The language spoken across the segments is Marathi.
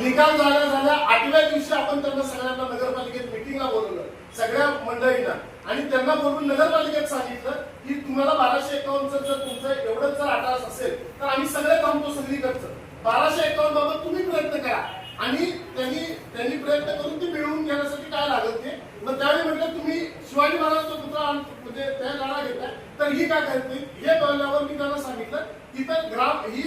निकाल झाला झाला. आठव्या दिवशी आपण त्यांना सगळ्यांना नगरपालिकेत मिटिंगला बोलवलं. सगळ्या मंडळींना. आणि त्यांना बोलून नगरपालिकेत सांगितलं की तुम्हाला बाराशे एकावन्नचं जर तुमचं एवढंच जर आटास असेल तर आम्ही सगळे थांबतो करतो. बाराशे एकावन्न बाबत तुम्ही प्रयत्न करा. आणि त्यांनी त्यांनी प्रयत्न करून ते मिळवून घेण्यासाठी काय लागत नाही? मग त्यावेळी म्हटलं तुम्ही शिवाजी महाराजचा पुतळा म्हणजे त्या लढा घेताय. तर ही काय करते? हे कळल्यावर मी त्यांना सांगितलं की तर ग्राम ही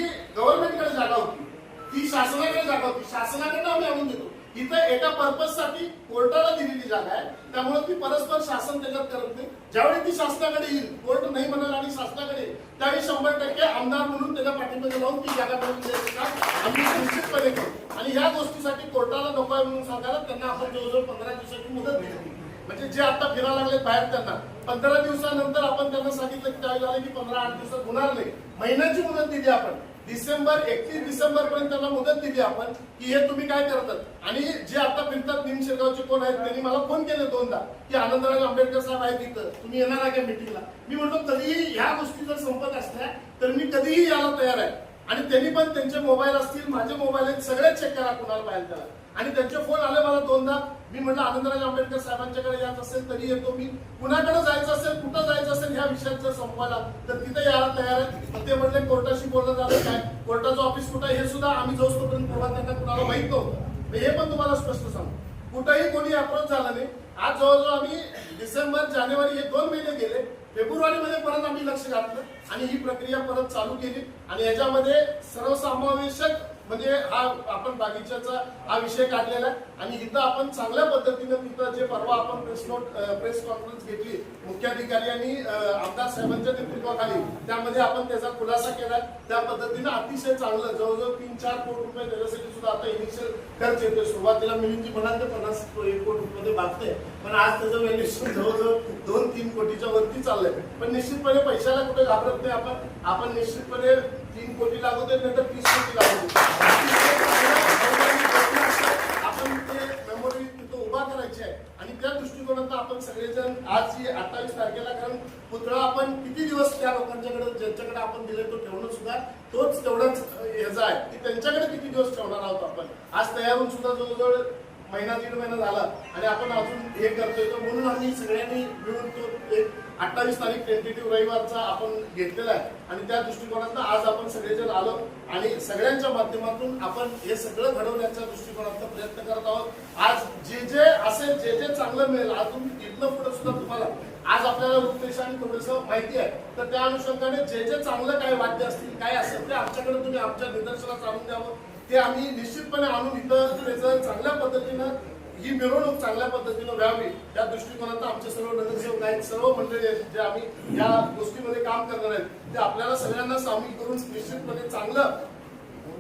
शासनाकडे जागा शासनाकडे आम्ही आणून देतो. इथं एका पर्पजसाठी कोर्टाला दिलेली जागा आहे. त्यामुळे ती परस्पर शासन त्याच्यात करत नाही. ज्यावेळी ती शासनाकडे येईल कोर्ट नाही म्हणाल आणि शासनाकडे त्यावेळी शंभर टक्के आमदार म्हणून त्याच्या पाठिंबा लावून ती जागा मिळवून द्यायचं काम आम्ही निश्चितपणे करू. आणि या गोष्टीसाठी कोर्टाला नको आहे म्हणून सांगायला त्यांना आपण जवळजवळ पंधरा दिवसाची मुदत दिली. म्हणजे जे आता फिरायला लागले बाहेर त्यांना पंधरा दिवसानंतर आपण त्यांना सांगितलं की त्यावेळी झालं की पंधरा आठ दिवसात होणार नाही. महिन्याची मुदत दिली आपण. डिसेंबर एकतीस डिसेंबर पर्यंत त्यांना मुदत दिली आपण की हे तुम्ही काय करतात? आणि जे आता फिरतात निम शिरगावचे कोण आहेत त्यांनी मला फोन केले दोनदा की आनंदराज आंबेडकर साहेब आहेत तिथं तुम्ही येणार आहे का मीटिंगला मी म्हणतो कधीही ह्या गोष्टी जर संपत असल्या तर मी कधीही यायला तयार आहे. आणि त्यांनी पण त्यांचे मोबाईल असतील माझे मोबाईल आहेत सगळे चेक करा कुणाला बाहेर करा. आणि त्यांचे फोन आले मला दोनदा. मी म्हटलं आनंदराज आंबेडकर साहेबांच्याकडे यायचं असेल तरी येतो मी. कुणाकडे जायचं असेल कुठं जायचं असेल ह्या विषयात जर संपवायला. तर तिथे यायला तयार आहे ते म्हणले कोर्टाशी बोलणं झालं काय? कोर्टाचं ऑफिस कुठं हे सुद्धा आम्ही जाऊस तोपर्यंत तेव्हा त्यांना कुणाला माहीत नव्हतं. हे पण तुम्हाला स्पष्ट सांगतो. कुठंही कोणी अप्रोच झाला नाही. आज जवळजवळ आम्ही डिसेंबर जानेवारी हे दोन महिने गेले. फेब्रुवारी मध्ये परत आम्ही लक्ष घातलं आणि ही प्रक्रिया परत चालू केली. आणि याच्यामध्ये सर्वसमावेशक म्हणजे हा आपण बागीच्याचा हा विषय काढलेला आहे. आणि इथं आपण चांगल्या पद्धतीनं तिथं जे परवा आपण प्रेस नोट प्रेस कॉन्फरन्स घेतली मुख्याधिकारी आणि आमदार साहेबांच्या नेतृत्वाखाली त्यामध्ये आपण त्याचा खुलासा केला. त्या पद्धतीनं अतिशय चांगलं जवळजवळ तीन चार कोटी रुपये त्याच्यासाठी सुद्धा आता इनिशियल खर्च येतोय. सुरुवातीला मिळून म्हणाल तर पन्नास एक कोटी रुपये भागते पण आज त्याचं व्हॅल्युएशन जवळजवळ दोन तीन कोटीच्या वरती चाललंय. पण निश्चितपणे पैशाला कुठे घाबरत नाही आपण. आपण निश्चितपणे तीन कोटी लागू देत नाही तर तीस कोटी लागू आपण ते मेमोरी तिथं उभा करायची आहे. आणि त्या दृष्टिकोनात आपण सगळेजण आज ही अठ्ठावीस तारखेला कारण पुतळा आपण किती दिवस त्या लोकांच्याकडे ज्यांच्याकडे आपण दिले तो ठेवणं सुद्धा तोच तेवढाच ह्याचा आहे. की त्यांच्याकडे किती दिवस ठेवणार आहोत आपण? आज तयार होऊन सुद्धा जवळजवळ महिना दीड महिना झाला आणि आपण अजून हे करतोय. तर म्हणून आम्ही सगळ्यांनी मिळून तो एक अठ्ठावीस तारीख टेंटेटिव्ह रविवारचा आपण घेतलेला आहे. आणि त्या दृष्टिकोनातून आज आपण सगळेजण आलो आणि सगळ्यांच्या माध्यमातून आपण हे सगळं घडवण्याच्या दृष्टिकोनातनं प्रयत्न करत आहोत. आज जे जे असेल जे जे चांगलं मिळेल अजून इथनं पुढे सुद्धा तुम्हाला आज आपल्याला रूपरेषा आणि थोडंसं माहिती आहे. तर त्या अनुषंगाने जे जे चांगलं काय वाद्य असतील काय असेल ते आमच्याकडे तुम्ही आमच्या निदर्शनास आणून द्यावं. ते आम्ही निश्चितपणे आणून इथं त्याचं चांगल्या पद्धतीनं ही मिरवणूक चांगल्या पद्धतीनं व्हावी त्या दृष्टिकोनात आमचे सर्व नगरसेवक आहेत सर्व मंडळी आहेत जे आम्ही या गोष्टीमध्ये काम करणार आहेत ते आपल्याला सगळ्यांना सामील करून निश्चितपणे चांगलं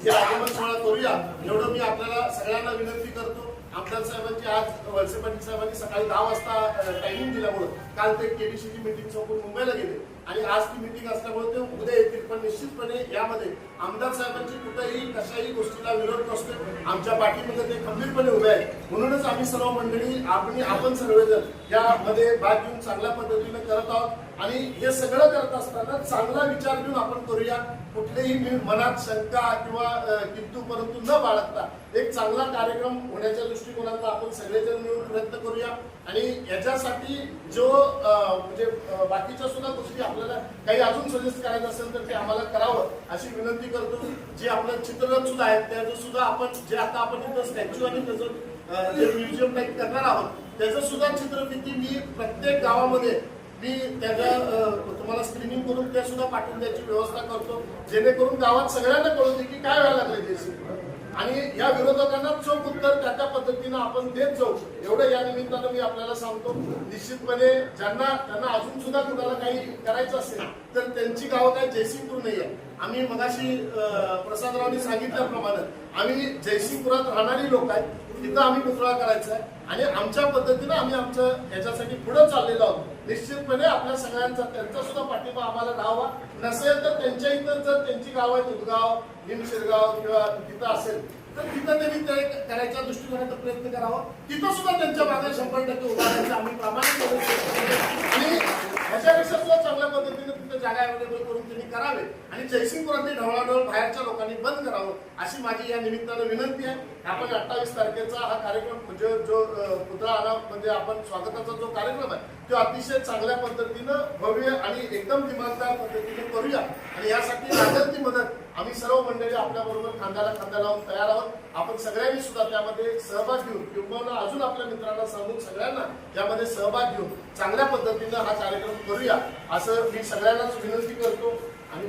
हे आगमन सोहळा करूया एवढं मी आपल्याला सगळ्यांना विनंती करतो. आमदार साहेबांची आज वळसे पाटील साहेबांनी सकाळी दहा वाजता टायमिंग दिल्यामुळं काल ते केबीसीची मिटिंग संपून मुंबईला गेले. आणि आज ती मीटिंग असल्यामुळे ते उद्या येतील. पण निश्चितपणे यामध्ये आमदार साहेबांची कुठेही कशाही गोष्टीला विरोध नसतो आमच्या पाठीमध्ये ते खंबीरपणे उभे आहेत. म्हणूनच आम्ही सर्व मंडळी आपण आपण सर्वजण यामध्ये भाग घेऊन चांगल्या पद्धतीने करत आहोत. आणि हे सगळं करत असताना चांगला विचार घेऊन आपण करूया. कुठलेही मनात शंका किंवा किंतू परंतु न बाळगता एक चांगला कार्यक्रम होण्याच्या दृष्टिकोनातून आपण सगळेजण मिळून प्रयत्न करूया. आणि याच्यासाठी जो म्हणजे बाकीच्या सुद्धा गोष्टी आपल्याला काही अजून सजेस्ट करायचं असेल तर ते आम्हाला करावं अशी विनंती करतो. जे आपलं चित्ररथ सुद्धा आहेत त्याचं सुद्धा आपण जे आता आपण इथं स्टॅच्यू आणि त्याचं जे म्युझियम टाईप करणार आहोत त्याचं सुद्धा चित्रफिती मी प्रत्येक गावामध्ये मी त्याच्या तुम्हाला स्क्रीनिंग करून त्या सुद्धा पाठवून द्यायची व्यवस्था करतो. जेणेकरून गावात सगळ्यांना कळून दे की काय व्हायला लागलं देशी आणि या विरोधकांना चोख उत्तर त्या त्या पद्धतीनं आपण देत जाऊ. एवढं या निमित्तानं मी आपल्याला सांगतो. निश्चितपणे ज्यांना त्यांना अजून सुद्धा कुणाला काही करायचं असेल तर त्यांची गावं काय जयसिंगपूर नाही आहे. आम्ही मगाशी प्रसादरावनी प्रसादरावांनी सांगितल्याप्रमाणे आम्ही जयसिंगपुरात राहणारी लोक आहेत. तिथं आम्ही पुतळा करायचा आहे. आणि आमच्या पद्धतीनं आम्ही आमच्या याच्यासाठी पुढे चाललेलो आहोत. निश्चितपणे आपल्या सगळ्यांचा त्यांचा सुद्धा पाठिंबा आम्हाला राहावा. नसेल तर त्यांच्या इथं जर त्यांची गाव आहेत उदगाव निमशिरगाव किंवा तिथं असेल तर तिथं त्यांनी ते करायच्या दृष्टिकोनाचा प्रयत्न करावा. तिथं सुद्धा त्यांच्या मागे शंभर टक्के उभा आम्ही प्रामाणिक ह्याच्यापेक्षा सुद्धा चांगल्या पद्धतीने तुमच्या जागा अवेलेबल करून त्यांनी करावे. आणि जयसिंगपुरातली ढवळाढवळ बाहेरच्या लोकांनी बंद करावं अशी माझी या निमित्तानं विनंती आहे. आपण अठ्ठावीस तारखेचा हा कार्यक्रम म्हणजे जो पुतळा आला म्हणजे आपण स्वागताचा जो कार्यक्रम आहे तो अतिशय चांगल्या पद्धतीनं भव्य आणि एकदम दिमागदार पद्धतीने करूया. आणि यासाठी लागेल ती मदत आम्ही सर्व मंडळी आपल्या बरोबर खांद्याला खांदा लावून तयार आहोत. आपण सगळ्यांनी सुद्धा त्यामध्ये सहभाग घेऊन किंवा अजून आपल्या मित्रांना सांगून सगळ्यांना यामध्ये सहभाग घेऊन चांगल्या पद्धतीनं हा कार्यक्रम करूया असं मी सगळ्यांनाच विनंती करतो आणि